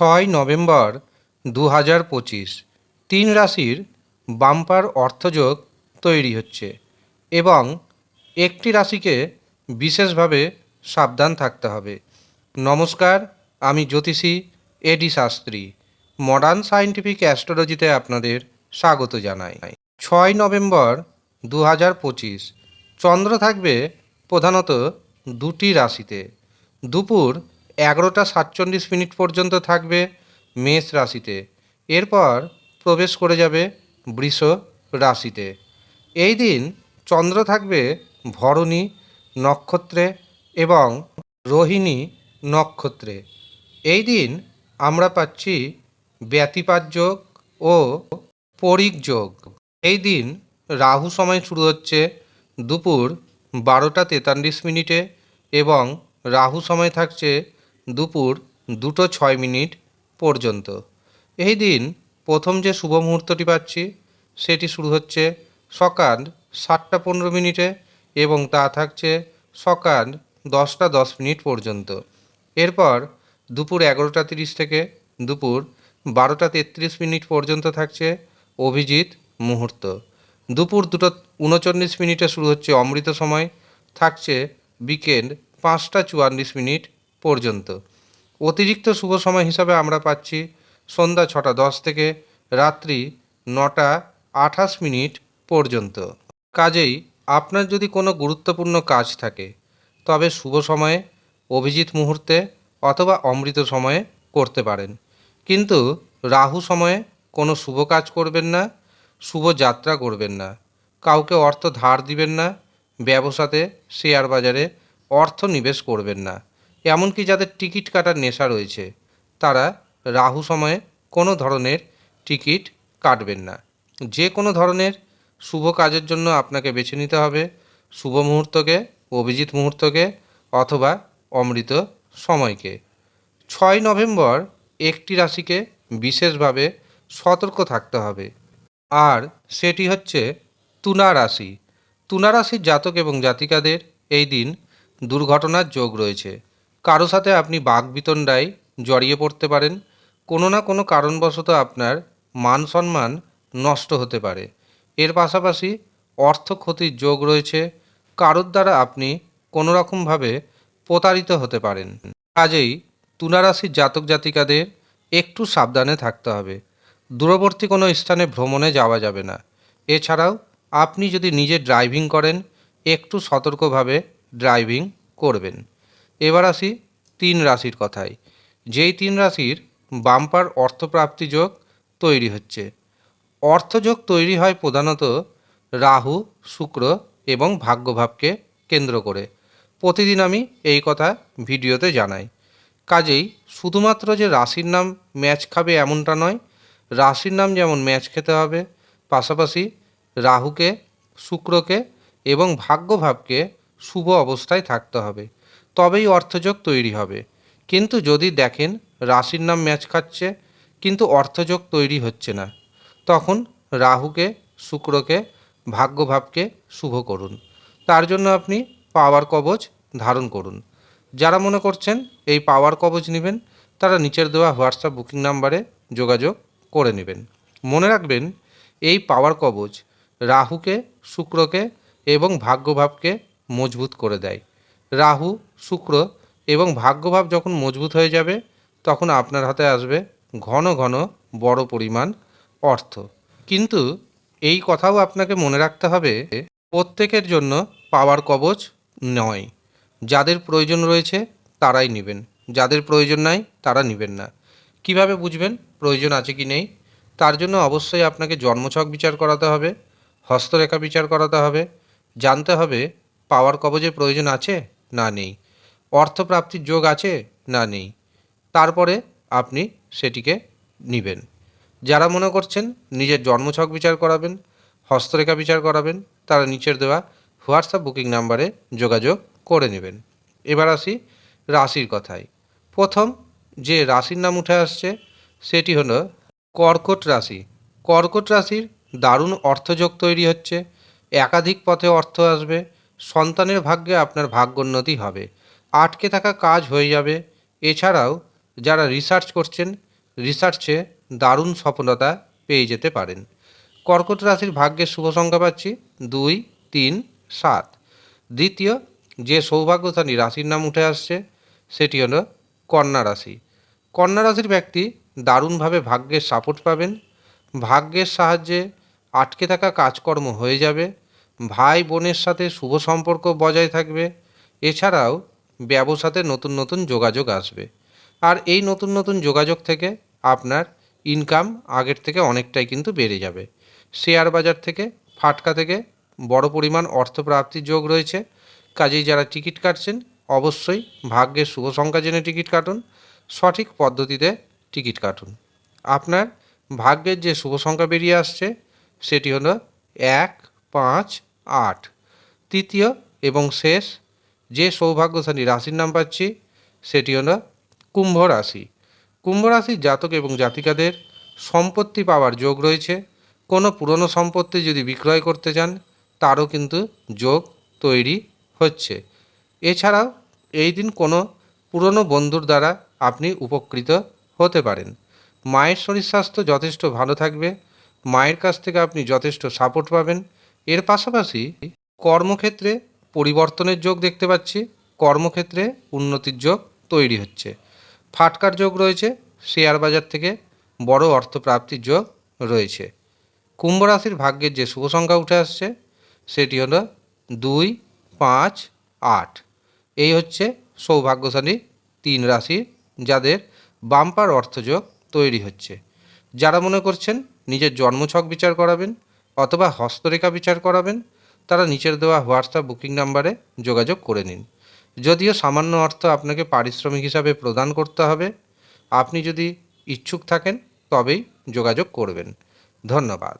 ছয় নভেম্বর দু হাজার পঁচিশ, তিন রাশির বাম্পার অর্থযোগ তৈরি হচ্ছে এবং একটি রাশিকে বিশেষভাবে সাবধান থাকতে হবে। নমস্কার, আমি জ্যোতিষী এডি শাস্ত্রী, মডার্ন সায়েন্টিফিক অ্যাস্ট্রোলজিতে আপনাদের স্বাগত জানাই। ছয় নভেম্বর দু হাজার পঁচিশ, চন্দ্র থাকবে প্রধানত দুটি রাশিতে, দুপুর এগারোটা সাতচল্লিশ মিনিট পর্যন্ত থাকবে মেষ রাশিতে। এরপর প্রবেশ করে যাবে বৃষ রাশিতে। এই দিন চন্দ্র থাকবে ভরণী, নক্ষত্রে এবং রোহিণী, নক্ষত্রে। এই দিন আমরা পাচ্ছি ব্যতিপাত যোগ ও পরিক যোগ। এই দিন রাহু সময় শুরু হচ্ছে দুপুর বারোটা তেতাল্লিশ মিনিটে এবং রাহু সময় থাকছে দুপুর দুটো ছয় মিনিট পর্যন্ত। এই দিন প্রথম যে শুভ মুহূর্তটি পাচ্ছি, সেটি শুরু হচ্ছে সকাল সাতটা পনেরো মিনিটে এবং তা থাকছে সকাল দশটা দশ মিনিট পর্যন্ত। এরপর দুপুর এগারোটা তিরিশ থেকে দুপুর বারোটা তেত্রিশ মিনিট পর্যন্ত থাকছে অভিজিৎ মুহূর্ত। দুপুর দুটো উনচল্লিশ মিনিটে শুরু হচ্ছে অমৃত সময়, থাকছে বিকেল পাঁচটা চুয়াল্লিশ মিনিট পর্যন্ত। অতিরিক্ত শুভ সময় হিসাবে আমরা পাচ্ছি সন্ধ্যা ছটা দশ থেকে রাত্রি নটা আঠাশ মিনিট পর্যন্ত। কাজেই আপনার যদি কোনো গুরুত্বপূর্ণ কাজ থাকে, তবে শুভ সময়ে, অভিজিৎ মুহূর্তে অথবা অমৃত সময়ে করতে পারেন। কিন্তু রাহু সময়ে কোনো শুভ কাজ করবেন না, শুভ যাত্রা করবেন না, কাউকে অর্থ ধার দিবেন না, ব্যবসাতে শেয়ার বাজারে অর্থ নিবেশ করবেন না। এমনকি যাদের টিকিট কাটার নেশা রয়েছে, তারা রাহু সময়ে কোনো ধরনের টিকিট কাটবেন না। যে কোনো ধরনের শুভ কাজের জন্য আপনাকে বেছে নিতে হবে, শুভ মুহূর্তকে, অভিজিৎ মুহূর্তকে অথবা অমৃত সময়কে। ছয় নভেম্বর একটি রাশিকে বিশেষভাবে সতর্ক থাকতে হবে। আর সেটি হচ্ছে তুনা রাশি। তুলা রাশির জাতক এবং জাতিকাদের এই দিন দুর্ঘটনার যোগ রয়েছে। কারও সাথে আপনি বাঘবিতণ্ডায় জড়িয়ে পড়তে পারেন, কোনো না কোনো কারণবশত আপনার মান সম্মান নষ্ট হতে পারে। এর পাশাপাশি অর্থ ক্ষতির যোগ রয়েছে, কারোর দ্বারা আপনি কোনো রকমভাবে প্রতারিত হতে পারেন। কাজেই তুলা রাশির জাতক জাতিকাদের একটু সাবধানে থাকতে হবে। দূরবর্তী কোনো স্থানে ভ্রমণে যাওয়া যাবে না। এছাড়াও আপনি যদি নিজে ড্রাইভিং করেন, একটু সতর্কভাবে ড্রাইভিং করবেন। এবার আসি তিন রাশির কথায়। যেই তিন রাশির বাম্পার অর্থপ্রাপ্তি যোগ তৈরি হচ্ছে। অর্থযোগ তৈরি হয় প্রধানত রাহু, শুক্র এবং ভাগ্যভাবকে কেন্দ্র করে। প্রতিদিন আমি এই কথা ভিডিওতে জানাই। কাজেই শুধুমাত্র যে রাশির নাম ম্যাচ খাবে এমনটা নয়, রাশির নাম যেমন ম্যাচ খেতে হবে, পাশাপাশি রাহুকে, শুক্রকে এবং ভাগ্যভাবকে শুভ অবস্থায় থাকতে হবে। তবেই অর্থযোগ তৈরি হবে। কিন্তু যদি দেখেন রাশির নাম ম্যাচ খাচ্ছে, কিন্তু অর্থযোগ তৈরি হচ্ছে না, তখন রাহুকে, শুক্রকে, ভাগ্যভাবকে শুভ করুন। তার জন্য আপনি পাওয়ার কবচ ধারণ করুন। যারা মনে করছেন এই পাওয়ার কবচ নেবেন, তারা নিচের দেওয়া হোয়াটসঅ্যাপ বুকিং নাম্বারে যোগাযোগ করে নেবেন। মনে রাখবেন, এই পাওয়ার কবচ রাহুকে, শুক্রকে এবং ভাগ্যভাবকে মজবুত করে দেয়। রাহু শুক্র এবং ভাগ্যভাব যখন মজবুত হয়ে যাবে, তখন আপনার হাতে আসবে ঘন ঘন বড় পরিমাণ অর্থ। কিন্তু এই কথাও আপনাকে মনে রাখতে হবে, প্রত্যেকের জন্য পাওয়ার কবচ নয়। যাদের প্রয়োজন রয়েছে, তারাই নেবেন। যাদের প্রয়োজন নাই, তারা নেবেন না। কীভাবে বুঝবেন প্রয়োজন আছে কি নেই? তার জন্য অবশ্যই আপনাকে জন্মছক বিচার করাতে হবে, হস্তরেখা বিচার করাতে হবে, জানতে হবে পাওয়ার কবচের প্রয়োজন আছে না নেই। অর্থপ্রাপ্তির যোগ আছে না নেই। তারপরে আপনি সেটিকে নেবেন। যারা মনে করছেন নিজের জন্মছক বিচার করাবেন, হস্তরেখা বিচার করাবেন, তারা নিচের দেওয়া হোয়াটসঅ্যাপ বুকিং নাম্বারে যোগাযোগ করে নেবেন। এবার আসি রাশির কথায়। প্রথম যে রাশির নাম উঠে আসছে, সেটি হলো কর্কট রাশি। কর্কট রাশির দারুণ অর্থযোগ তৈরি হচ্ছে। একাধিক পথে অর্থ আসবে। সন্তানের ভাগ্যে আপনার ভাগ্যোন্নতি হবে। আটকে থাকা কাজ হয়ে যাবে। এছাড়াও, যারা রিসার্চ করছেন রিসার্চে দারুণ সফলতা পেয়ে যেতে পারেন। কর্কট রাশির ভাগ্যের শুভ সংখ্যা পাচ্ছি দুই, তিন, সাত। দ্বিতীয়, যে সৌভাগ্যশালী রাশির নাম উঠে আসছে, সেটি হল কন্যা রাশি। কন্যা রাশির ব্যক্তি দারুণভাবে ভাগ্যের সাপোর্ট পাবেন। ভাগ্যের সাহায্যে আটকে থাকা কাজকর্ম হয়ে যাবে। ভাই বোনের সাথে শুভ সম্পর্ক বজায় থাকবে। এছাড়াও ব্যবসাতে নতুন নতুন যোগাযোগ আসবে। আর এই নতুন নতুন যোগাযোগ থেকে আপনার ইনকাম আগের থেকে অনেকটাই কিন্তু বেড়ে যাবে। শেয়ার বাজার থেকে, ফাটকা থেকে বড় পরিমাণ অর্থপ্রাপ্তির যোগ রয়েছে। কাজেই যারা টিকিট কাটছেন, অবশ্যই ভাগ্যের শুভ সংখ্যা জেনে টিকিট কাটুন। সঠিক পদ্ধতিতে টিকিট কাটুন। আপনার ভাগ্যের যে শুভ সংখ্যা বেরিয়ে আসছে, সেটি হলো এক, পাঁচ, আট। তৃতীয় এবং শেষ যে সৌভাগ্যশালী রাশির নাম পাচ্ছি, সেটি হলো কুম্ভ রাশি। কুম্ভ রাশির জাতক এবং জাতিকাদের সম্পত্তি পাওয়ার যোগ রয়েছে। কোনো পুরনো সম্পত্তি যদি বিক্রয় করতে চান, তারও কিন্তু যোগ তৈরি হচ্ছে। এছাড়াও এই দিন কোনো পুরনো বন্ধুর দ্বারা আপনি উপকৃত হতে পারেন। মায়ের শরীর স্বাস্থ্য যথেষ্ট ভালো থাকবে। মায়ের কাছ থেকে আপনি যথেষ্ট সাপোর্ট পাবেন। এর পাশাপাশি কর্মক্ষেত্রে পরিবর্তনের যোগ দেখতে পাচ্ছি, কর্মক্ষেত্রে উন্নতির যোগ তৈরি হচ্ছে। ফাটকার যোগ রয়েছে, শেয়ার বাজার থেকে বড় অর্থপ্রাপ্তির যোগ রয়েছে। কুম্ভ রাশির ভাগ্যের যে শুভ সংখ্যা উঠে আসছে, সেটি হলো দুই, পাঁচ, আট। এই হচ্ছে সৌভাগ্যশালী তিন রাশির যাদের বাম্পার অর্থযোগ তৈরি হচ্ছে। যারা মনে করছেন নিজের জন্মছক বিচার করাবেন অথবা হস্তরেখা বিচার করাবেন তারা নিচের দেওয়া হোয়াটসঅ্যাপ বুকিং নাম্বারে যোগাযোগ করে নিন। যদিও সামান্য অর্থ আপনাকে পারিশ্রমিক হিসাবে প্রদান করতে হবে। আপনি যদি ইচ্ছুক থাকেন, তবেই যোগাযোগ করবেন। ধন্যবাদ।